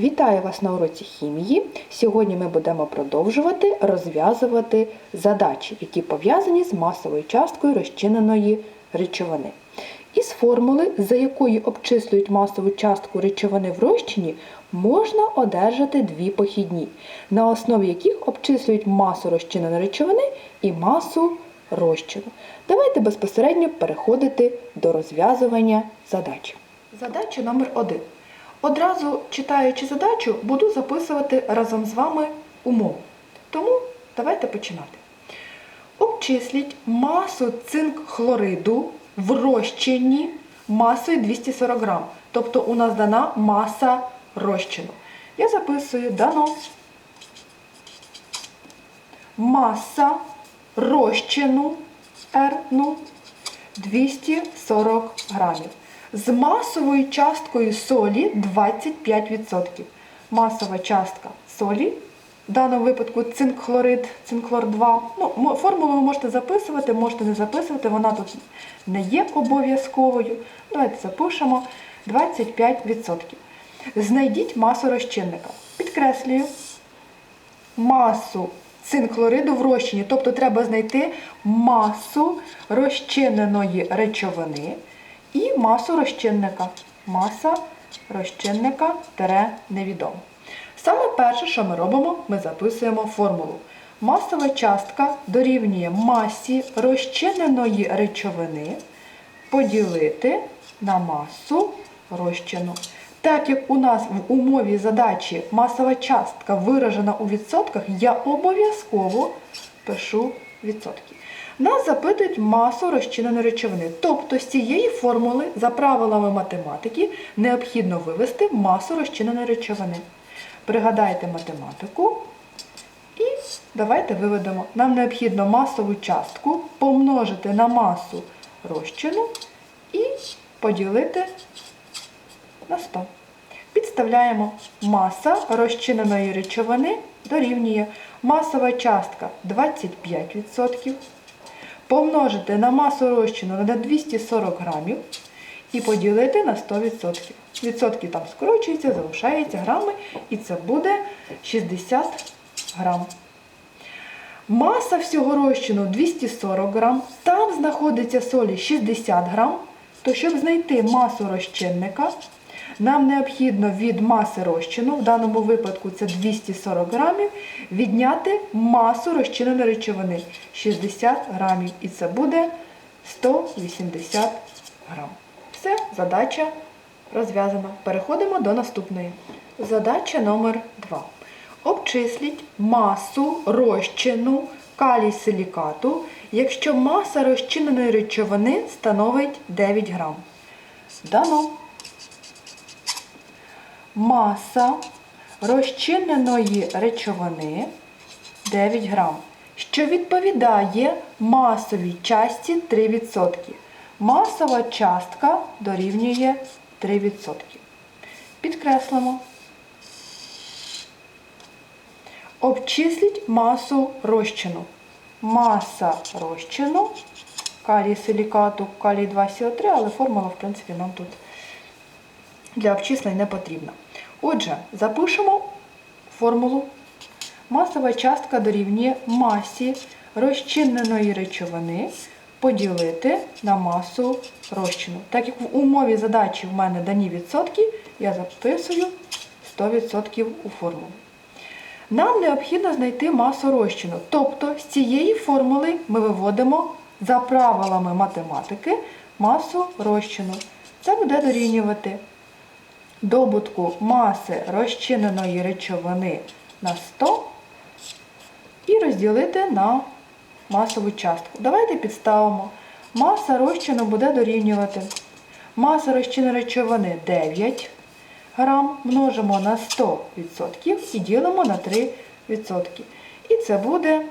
Вітаю вас на уроці хімії. Сьогодні ми будемо продовжувати розв'язувати задачі, які пов'язані з масовою часткою розчиненої речовини. Із формули, за якою обчислюють масову частку речовини в розчині, можна одержати дві похідні, на основі яких обчислюють масу розчиненої речовини і масу розчину. Давайте безпосередньо переходити до розв'язування задач. Задача номер 1. Одразу читаючи задачу, буду записувати разом з вами умову. Тому давайте починати. Обчисліть масу цинк хлориду в розчині масою 240 грам. Тобто у нас дана маса розчину. Я записую дано маса розчину R, ну, 240 грамів. З масовою часткою солі 25%. Масова частка солі, в даному випадку цинк-хлорид, цинклор 2. Ну, формулу ви можете записувати, можете не записувати, вона тут не є обов'язковою. Давайте запишемо 25%. Знайдіть масу розчинника. Підкреслюю, масу цинк-хлориду в розчині, тобто треба знайти масу розчиненої речовини і масу розчинника. Маса розчинника тере невідомо. Саме перше, що ми робимо, ми записуємо формулу. Масова частка дорівнює масі розчиненої речовини поділити на масу розчину. Так як у нас в умові задачі масова частка виражена у відсотках, я обов'язково пишу. Нас запитують масу розчиненої речовини. Тобто з цієї формули за правилами математики необхідно вивести масу розчиненої речовини. Пригадайте математику і давайте виведемо. Нам необхідно масову частку помножити на масу розчину і поділити на 100. Підставляємо маса розчиненої речовини дорівнює масова частка 25%. Помножити на масу розчину на 240 грамів і поділити на 100%. Відсотки там скорочуються, залишаються грами, і це буде 60 грам. Маса всього розчину 240 грам, там знаходиться солі 60 грам. То щоб знайти масу розчинника, нам необхідно від маси розчину, в даному випадку це 240 грамів, відняти масу розчиненої речовини 60 грамів. І це буде 180 грам. Все, задача розв'язана. Переходимо до наступної. Задача номер 2. Обчисліть масу розчину калій силікату, якщо маса розчиненої речовини становить 9 грам. Дано. Маса розчиненої речовини 9 грам, що відповідає масовій частці 3%. Масова частка дорівнює 3%. Підкреслимо. Обчисліть масу розчину. Маса розчину калій силікату, калій 2СО3, але формула, в принципі, нам тут для обчислень не потрібна. Отже, запишемо формулу. Масова частка дорівнює масі розчиненої речовини поділити на масу розчину. Так як в умові задачі в мене дані відсотки, я записую 100% у формулу. Нам необхідно знайти масу розчину. Тобто з цієї формули ми виводимо за правилами математики масу розчину. Це буде дорівнювати добутку маси розчиненої речовини на 100 і розділити на масову частку. Давайте підставимо. Маса розчину буде дорівнювати. Маса розчиненої речовини 9 грам множимо на 100% і ділимо на 3%. І це буде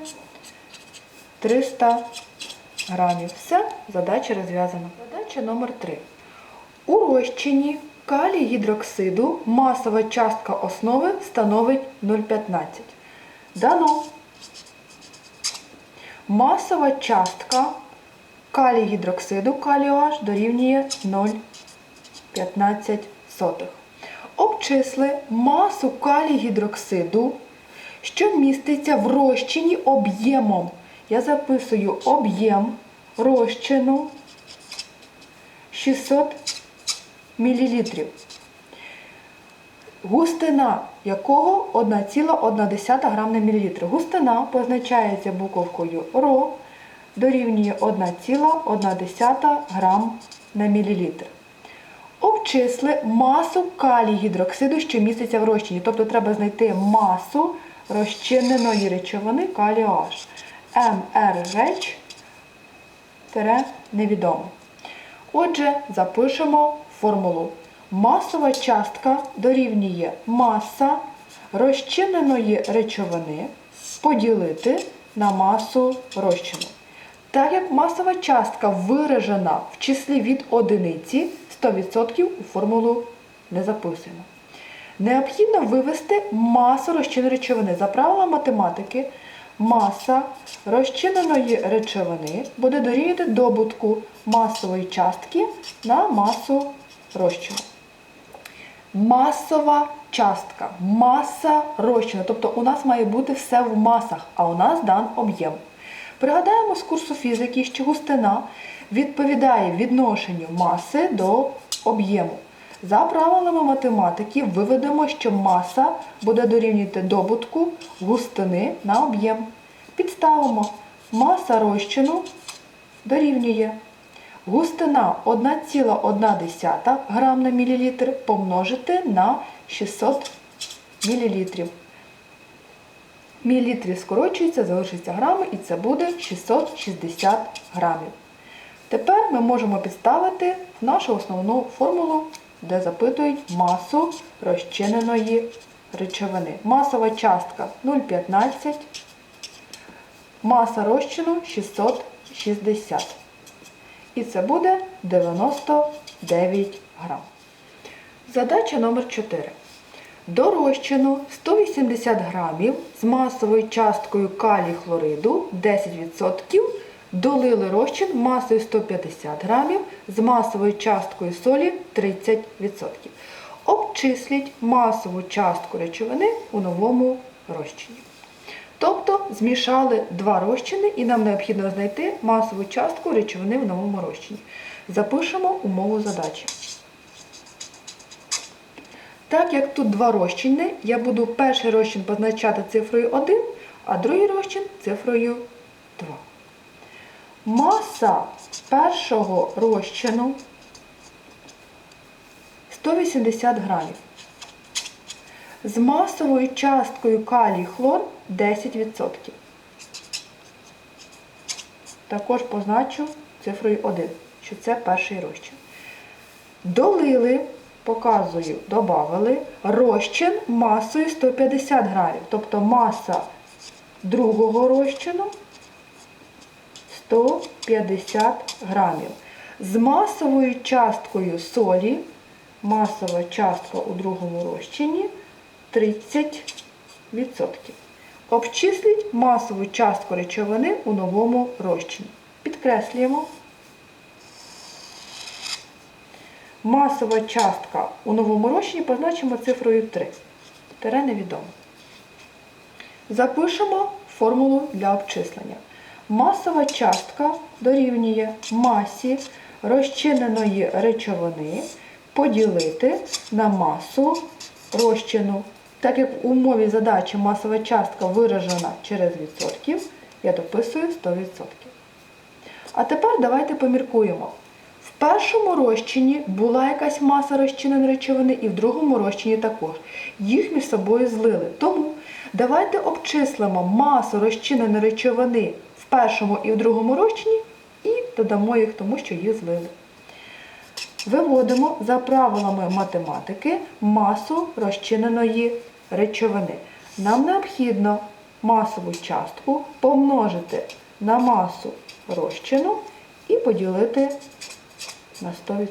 300 грамів. Все, задача розв'язана. Задача номер 3. У розчині калій гідроксиду масова частка основи становить 0,15. Дано. Масова частка калій гідроксиду калію H дорівнює 0,15. Обчисли масу калій гідроксиду, що міститься в розчині об'ємом. Я записую об'єм розчину 600 мл. Густина якого 1,1 грам на мл. Густина позначається буковкою РО дорівнює 1,1 грам на мл. Обчисли масу калій гідроксиду, що міститься в розчині. Тобто треба знайти масу розчиненої речовини калію H. МР реч тире невідомо. Отже, запишемо формулу. Масова частка дорівнює маса розчиненої речовини поділити на масу розчину. Так як масова частка виражена в числі від одиниці, 100% у формулу не записуємо. Необхідно вивести масу розчинної речовини. За правилами математики, маса розчиненої речовини буде дорівнювати добутку масової частки на масу розчину. Масова частка, маса розчину. Тобто у нас має бути все в масах, а у нас дан об'єм. Пригадаємо з курсу фізики, що густина відповідає відношенню маси до об'єму. За правилами математики виведемо, що маса буде дорівнювати добутку густини на об'єм. Підставимо маса розчину дорівнює густина 1,1 грам на мілілітр помножити на 600 мл. Мілілітрів скорочується, залишиться грами і це буде 660 грамів. Тепер ми можемо підставити нашу основну формулу, де запитують масу розчиненої речовини. Масова частка 0,15, маса розчину 660. І це буде 99 грам. Задача номер 4. До розчину 180 грамів з масовою часткою калій хлориду 10% долили розчин масою 150 грамів з масовою часткою солі 30%. Обчисліть масову частку речовини у новому розчині. Тобто змішали два розчини і нам необхідно знайти масову частку речовини в новому розчині. Запишемо умову задачі. Так як тут два розчини, я буду перший розчин позначати цифрою 1, а другий розчин цифрою 2. Маса першого розчину 180 грамів. З масовою часткою калій хлор 10%. Також позначу цифрою 1, що це перший розчин. Долили, показую, додали розчин масою 150 грамів. Тобто маса другого розчину 150 грамів. З масовою часткою солі, масова частка у другому розчині 30%. Обчисліть масову частку речовини у новому розчині. Підкреслюємо. Масова частка у новому розчині позначимо цифрою 3. Тере невідомо. Запишемо формулу для обчислення. Масова частка дорівнює масі розчиненої речовини поділити на масу розчину. Так як у умові задачі масова частка виражена через відсотків, я дописую 100%. А тепер давайте поміркуємо. В першому розчині була якась маса розчиненої речовини і в другому розчині також. Їх між собою злили. Тому давайте обчислимо масу розчиненої речовини в першому і в другому розчині і додамо їх тому, що їх злили. Виводимо за правилами математики масу розчиненої речовини. Нам необхідно масову частку помножити на масу розчину і поділити на 100%.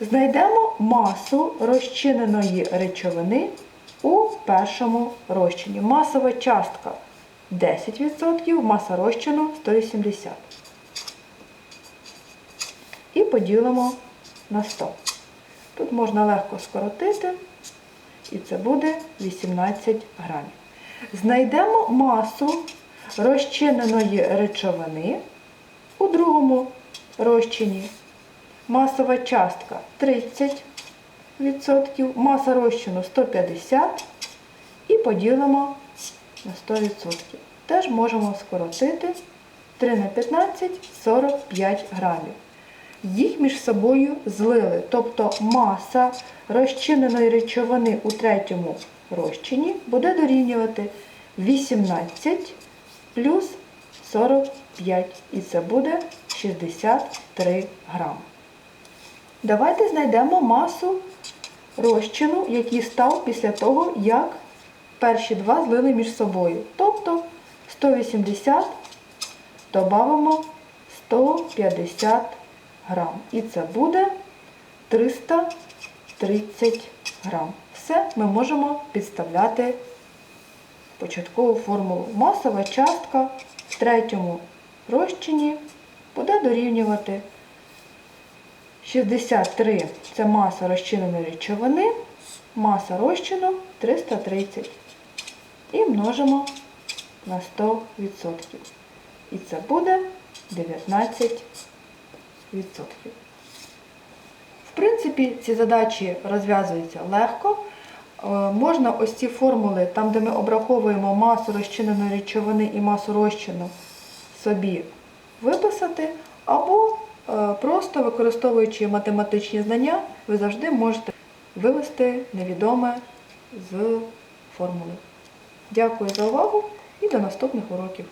Знайдемо масу розчиненої речовини у першому розчині. Масова частка 10%, маса розчину 180. І поділимо на 100. Тут можна легко скоротити, і це буде 18 грамів. Знайдемо масу розчиненої речовини у другому розчині. Масова частка 30%, маса розчину 150 і поділимо на 100%. Теж можемо скоротити 3 на 15 45 грамів. Їх між собою злили, тобто маса розчиненої речовини у третьому розчині буде дорівнювати 18 плюс 45, і це буде 63 грами. Давайте знайдемо масу розчину, який став після того, як перші два злили між собою. Тобто 180 додамо 150 грам. І це буде 330 грам. Все ми можемо підставляти початкову формулу. Масова частка в третьому розчині буде дорівнювати 63 це маса розчиненої речовини, маса розчину 330. І множимо на 100%. І це буде 19%. В принципі, ці задачі розв'язуються легко. Е, Можна ось ці формули, там, де ми обраховуємо масу розчиненої речовини і масу розчину, собі виписати, або е, просто використовуючи математичні знання, ви завжди можете вивести невідоме з формули. Дякую за увагу і до наступних уроків.